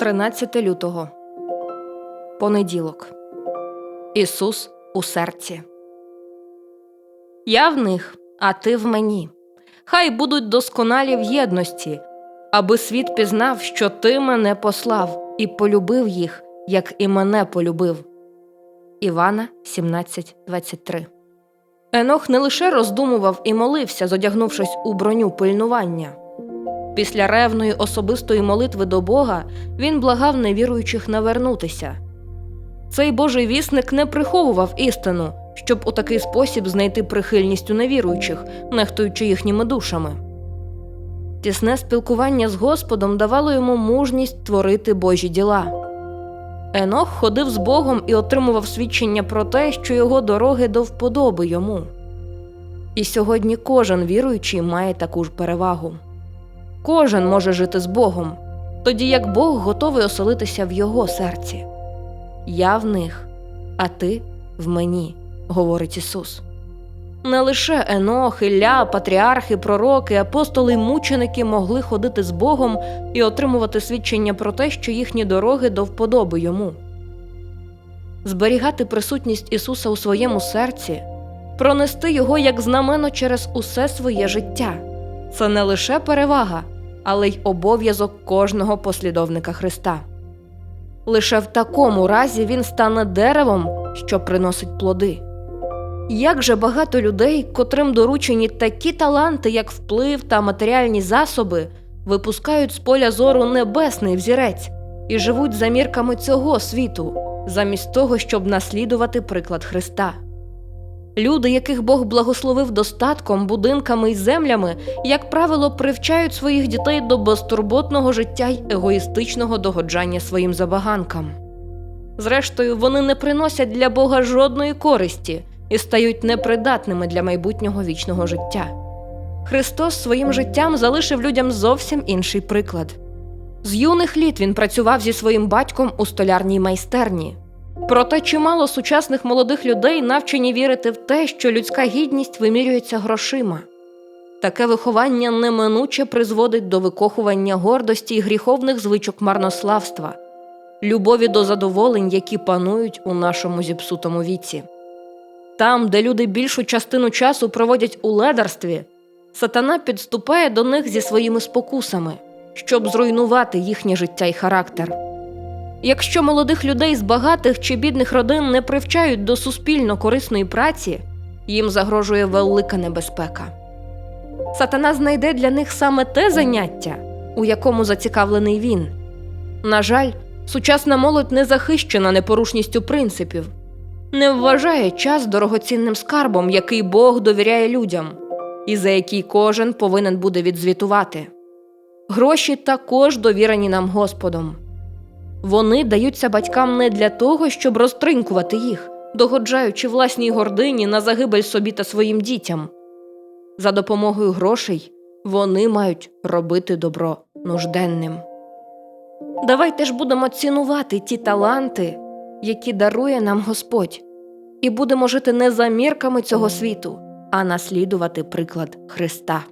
13 лютого. Понеділок. Ісус у серці. Я в них, а ти в мені. Хай будуть досконалі в єдності, аби світ пізнав, що ти мене послав, і полюбив їх, як і мене полюбив. Івана 17.23 Енох не лише роздумував і молився, зодягнувшись у броню пильнування. Після ревної особистої молитви до Бога він благав невіруючих навернутися. Цей Божий вісник не приховував істину, щоб у такий спосіб знайти прихильність у невіруючих, нехтуючи їхніми душами. Тісне спілкування з Господом давало йому мужність творити Божі діла. Енох ходив з Богом і отримував свідчення про те, що його дороги до вподоби йому. І сьогодні кожен віруючий має таку ж перевагу. Кожен може жити з Богом, тоді як Бог готовий оселитися в його серці. Я в них, а ти в мені, говорить Ісус. Не лише Енох, Ілля, патріархи, пророки, апостоли й мученики могли ходити з Богом і отримувати свідчення про те, що їхні дороги до вподоби йому. Зберігати присутність Ісуса у своєму серці, пронести його як знамено через усе своє життя це не лише перевага, але й обов'язок кожного послідовника Христа. Лише в такому разі він стане деревом, що приносить плоди. Як же багато людей, котрим доручені такі таланти, як вплив та матеріальні засоби, випускають з поля зору небесний взірець і живуть за мірками цього світу, замість того, щоб наслідувати приклад Христа. Люди, яких Бог благословив достатком, будинками і землями, як правило, привчають своїх дітей до безтурботного життя й егоїстичного догоджання своїм забаганкам. Зрештою, вони не приносять для Бога жодної користі і стають непридатними для майбутнього вічного життя. Христос своїм життям залишив людям зовсім інший приклад. З юних літ він працював зі своїм батьком у столярній майстерні. Проте чимало сучасних молодих людей навчені вірити в те, що людська гідність вимірюється грошима. Таке виховання неминуче призводить до викохування гордості і гріховних звичок марнославства, любові до задоволень, які панують у нашому зіпсутому віці. Там, де люди більшу частину часу проводять у ледарстві, сатана підступає до них зі своїми спокусами, щоб зруйнувати їхнє життя і характер. Якщо молодих людей з багатих чи бідних родин не привчають до суспільно корисної праці, їм загрожує велика небезпека. Сатана знайде для них саме те заняття, у якому зацікавлений він. На жаль, сучасна молодь не захищена непорушністю принципів, не вважає час дорогоцінним скарбом, який Бог довіряє людям, і за який кожен повинен буде відзвітувати. Гроші також довірені нам Господом. Вони даються батькам не для того, щоб розтринкувати їх, догоджаючи власній гордині на загибель собі та своїм дітям. За допомогою грошей вони мають робити добро нужденним. Давайте ж будемо цінувати ті таланти, які дарує нам Господь, і будемо жити не за мірками цього світу, а наслідувати приклад Христа.